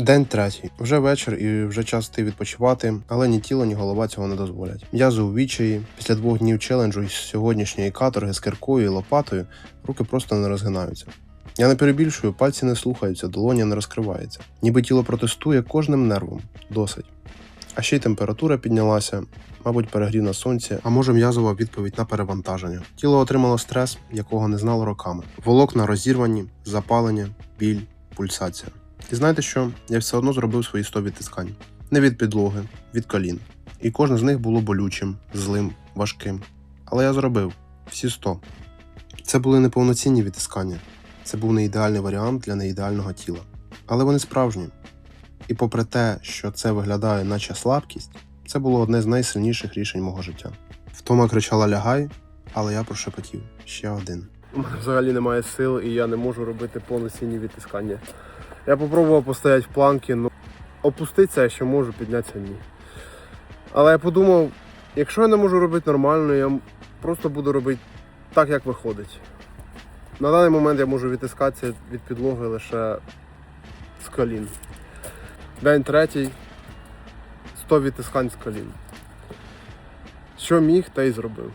День третій. Вже вечір і вже час йти відпочивати, але ні тіло, ні голова цього не дозволять. М'язи у відчаї. Після двох днів челенджу із сьогоднішньої каторги з киркою і лопатою руки просто не розгинаються. Я не перебільшую, пальці не слухаються, долоня не розкривається. Ніби тіло протестує кожним нервом. Досить. А ще й температура піднялася, мабуть, перегрів на сонці, а може м'язова відповідь на перевантаження. Тіло отримало стрес, якого не знало роками. Волокна розірвані, запалення, біль, пульсація. І знаєте що? Я все одно зробив свої 100 відтискань. Не від підлоги, від колін. І кожне з них було болючим, злим, важким. Але я зробив всі 100. Це були неповноцінні відтискання. Це був не ідеальний варіант для неідеального тіла. Але вони справжні. І попри те, що це виглядає наче слабкість, це було одне з найсильніших рішень мого життя. Втома кричала лягай, але я прошепотів ще один. Взагалі немає сил і я не можу робити повноцінні відтискання. Я попробував постояти в планки, ну опуститися я ще можу, піднятися ні. Але я подумав, якщо я не можу робити нормально, я просто буду робити так, як виходить. На даний момент я можу відтискатися від підлоги лише з колін. День третій, 100 відтискань з колін. Що міг, те й зробив.